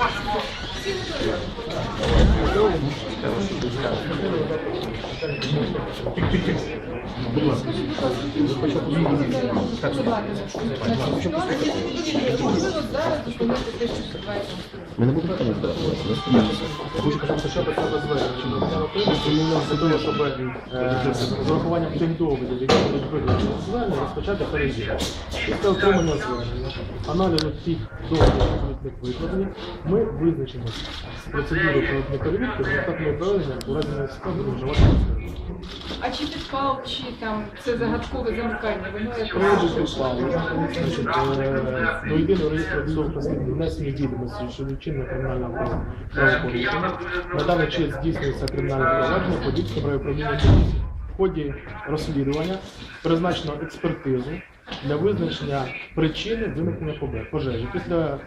Можливо, зараз Ми не будемо питання. Я хочу почати ми для того, щоб з урахуванням тих доводів, які будуть викладені в звернення, розпочати перевірку. Після отримання звернення, аналізу тих доводів, які будуть викладені, ми визначимо з процедурою проведення перевірки, результатами проведення у разі необхідності будемо. А чи підпал, чи там це загадкове замикання, воно як Приводу підстави, значить, е, до єдиного реєстру розслідувань внесені відомості щодо вчинення кримінального права- правопорушення. На даний час здійснюється кримінальне провадження Подільського правоуправління поліції. В ході розслідування призначено експертизу для визначення причини виникнення пожежі. Після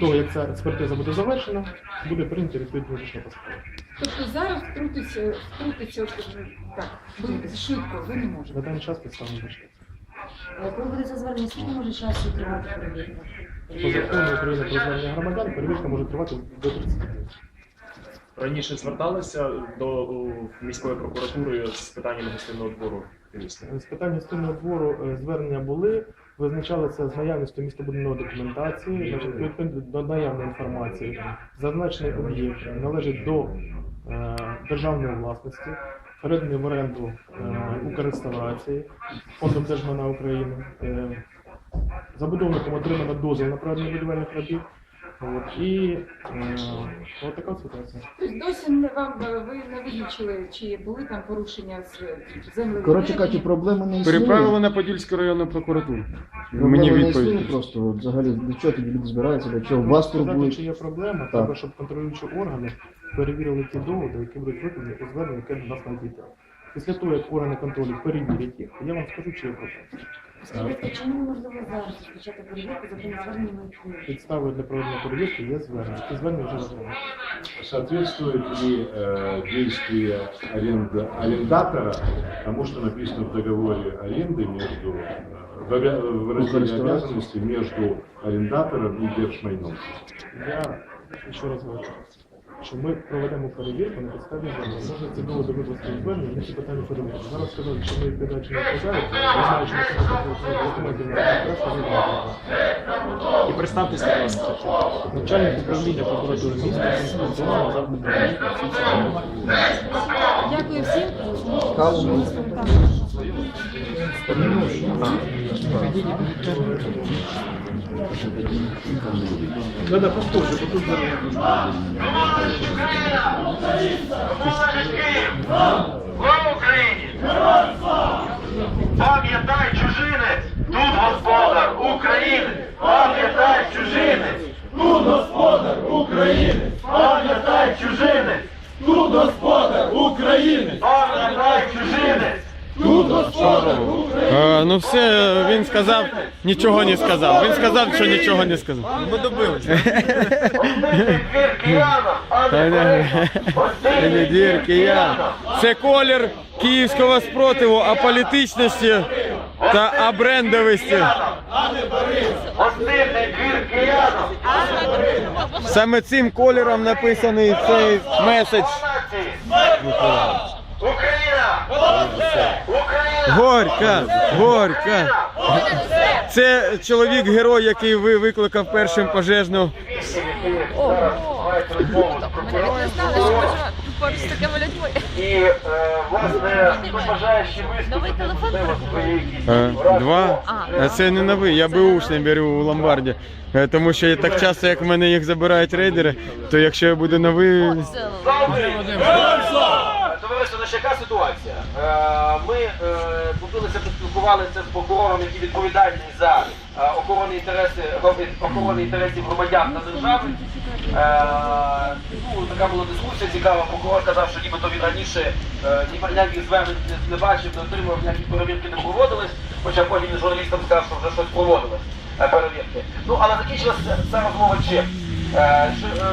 того, як ця експертиза буде завершена, буде прийнято відповідне рішення по справі. Тобто зараз втрутитися, втрутитися от, так, ви швидко, ви не можете. На даний час підстави не знайшлися. Коли буде це звернення, скільки може часу тривати перевірка? По закону України про звернення громадян перевірка може тривати до 30 днів. Раніше зверталися до о, міської прокуратури з питанням гостинного двору міста. З питань гостинного двору е, звернення були, визначалися з наявністю містобудівної документації, до наявної інформації. Зазначений об'єкт належить до е, державної власності, переданий в оренду е, Укрреставрації, фондом Держмана України. Е, забудовником отримано дозвіл на проведення будівельних робіт. От, і е, от така ситуація. Тобто досі не вам е, ви не визначили, чи були там порушення з землею. Коротше кажучи, проблеми не існує. Переправили на Подільську районну прокуратуру. Проблеми Мені не відповідь. просто. От Взагалі, для чого тоді люди збираються, для чого вас Сказати, турбують? чи є проблема, Так. треба, щоб контролюючі органи перевірили ті доводи, які будуть викладені у зверненні, яке до нас надійде. Після того, як органи контролю перевірять їх, я вам скажу, чи є проблема. Скажіть, чому неможливо зараз розпочати перевірку за тими зверненнями, які є? Підставою для проведення перевірки є звернення. Ті звернення вже розглянули. Соответствует ли э, действие аренда, арендатора тому, что написано в договоре аренды между э, в, обя- в разделе обязанностей между арендатором и держмайном? Я ще раз говорю, що ми проведемо перевірку на підставі звернення. Можна ці доводи викласти у звернення, і ці питання перевірити. Зараз сказати, що ми передачі не вказають, не знаю, ми це документів не краще І представтеся, будь ласка. Начальник управління прокуратури міста Конституційного завжди Дякую всім. Каву. Надо тут звернення. Слава Україні! Пам'ятай, чужинець! Тут господар України! Пам'ятай, чужинець! Тут господар України! Пам'ятай, чужинець! Тут господар України! Пам'ятай, чужинець! Тут господар! Ну все, він сказав, нічого не сказав. Він сказав, що нічого не сказав. Ми добилися. Гостинний двір киянам, а не переказ! Гостинний двір киянам! Це колір київського спротиву, аполітичності та абрендовості. Саме цим кольором написаний цей меседж. Україна! Україна! Горька, горька. Це чоловік герой, який ви викликав першим пожежну. поруч. І, е, власне, бажає Новий телефон Е. Два. А це не новий, я бушний беру у ломбарді. Е, Тому що так часто, як в мене їх забирають рейдери, то якщо я буду новий. Товариство, значить, яка ситуація? Е, Ми е, побилися, поспілкувалися з прокурором, який відповідальний за е, охорони інтереси охорони інтересів громадян та держави. Е, Ну, така була дискусія цікава. Прокурор казав, що нібито він раніше е, ніяких звернень не- бачив, не отримав, ніякі перевірки не проводились, хоча потім журналістам сказав, що вже щось проводилось перевірки. Ну, але закінчилася ця розмова чим?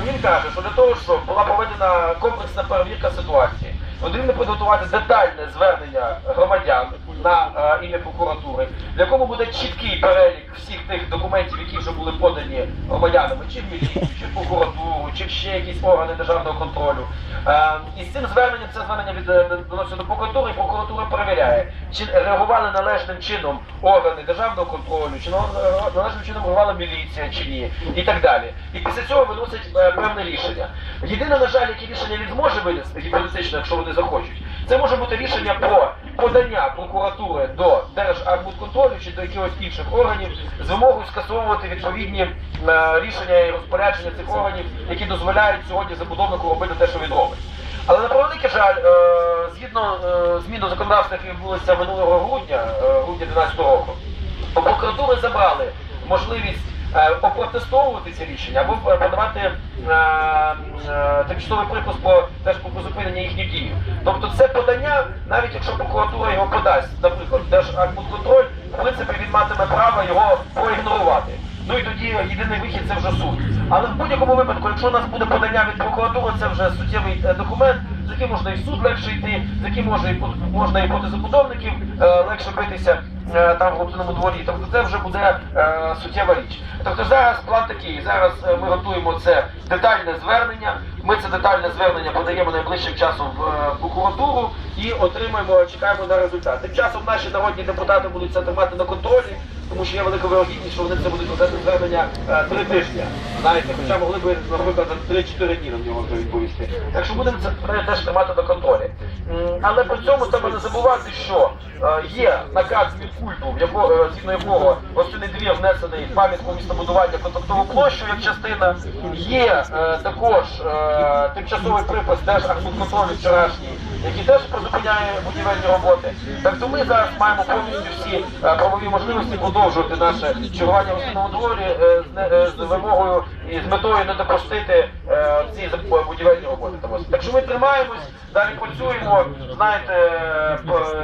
Він каже, що для того, щоб була проведена комплексна перевірка ситуації, потрібно підготувати детальне звернення громадян на е, ім'я прокуратури, в якому буде чіткий перелік всіх тих документів, які вже були подані громадянами, чи в міліцію, чи в прокуратуру, чи ще якісь органи державного контролю. Е, і з цим зверненням це звернення від е, до прокуратури, і прокуратура перевіряє, чи реагували належним чином органи державного контролю, чи належним чином реагувала міліція чи ні, і так далі. І після цього виносить е, певне рішення. Єдине, на жаль, яке рішення він зможе винести, гіпотетично, якщо вони захочуть, це може бути рішення про подання прокуратури до Держарбудконтролю чи до якихось інших органів з вимогою скасовувати відповідні е, рішення і розпорядження цих органів, які дозволяють сьогодні забудовнику робити те, що він робить. Але на превеликий жаль, е, згідно е, змін до законодавства, які відбулися минулого грудня, грудня 2012 року, прокуратури забрали можливість опротестовувати ці рішення або е, подавати е, е, тимчасовий припис про теж про призупинення їхніх дій. Тобто це подання, навіть якщо прокуратура його подасть, наприклад, Держарбудконтроль, в принципі він матиме право його проігнорувати. Ну і тоді єдиний вихід це вже суд. Але в будь-якому випадку, якщо у нас буде подання від прокуратури, це вже суттєвий е, документ, з яким можна і суд легше йти, з яким можна і по- можна і проти забудовників е, легше битися е, там в глибинному дворі. Тобто це вже буде е, суттєва річ. Тобто зараз план такий. Зараз е, ми готуємо це детальне звернення. Ми це детальне звернення подаємо найближчим часом в е, прокуратуру і отримаємо, чекаємо на результат. Тим часом наші народні депутати будуть це тримати на контролі, тому що є велика вирогідність, що вони це будуть розглядати звернення е, три тижні. Знаєте, хоча могли б, наприклад, за 3-4 дні на нього відповісти. Так що будемо це теж тримати на контролі. Але при цьому треба не забувати, що е, є наказ Мінкульту, в якого, е, згідно якого гостинний двір внесений пам'ятку містобудування контактову площу як частина. Є також тимчасовий припис Держархбудконтролю вчорашній, який теж призупиняє будівельні роботи. Так то ми зараз маємо повністю всі правові можливості продовжувати наше чергування в основному дворі е, е, з вимогою і з метою не допустити е, ці будівельні роботи. Так що ми тримаємось, далі працюємо. Знаєте, е,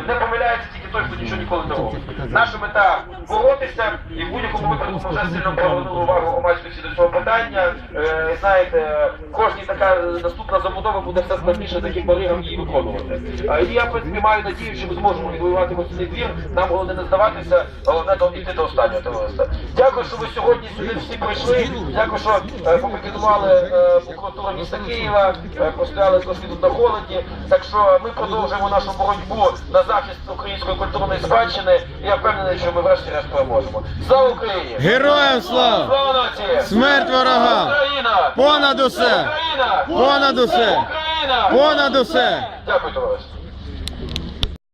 не помиляється тільки той, хто нічого ніколи не робить. Наша мета боротися, і в будь-якому випадку ми вже сильно привернули увагу громадськості до цього питання. Е, Знаєте, кожній така наступна забудова буде все складніше таким баригам її виконувати. І я в принципі маю надію, що ми зможемо відвоювати гостинний двір. Нам головне не здаватися, головне йти до останнього товариства. Дякую, що ви сьогодні сюди всі прийшли. Дякую, що е, попікетували е, прокуратуру міста Києва, е, постояли тут на холоді. Так що ми продовжуємо нашу боротьбу на захист української культурної спадщини. І я впевнений, що ми врешті-решт переможемо. Слава Україні! Героям слава! Слава нації! Смерть ворогам! Україна! Понад усе! Україна! Понад усе! Україна! Понад усе! Дякую, товариство.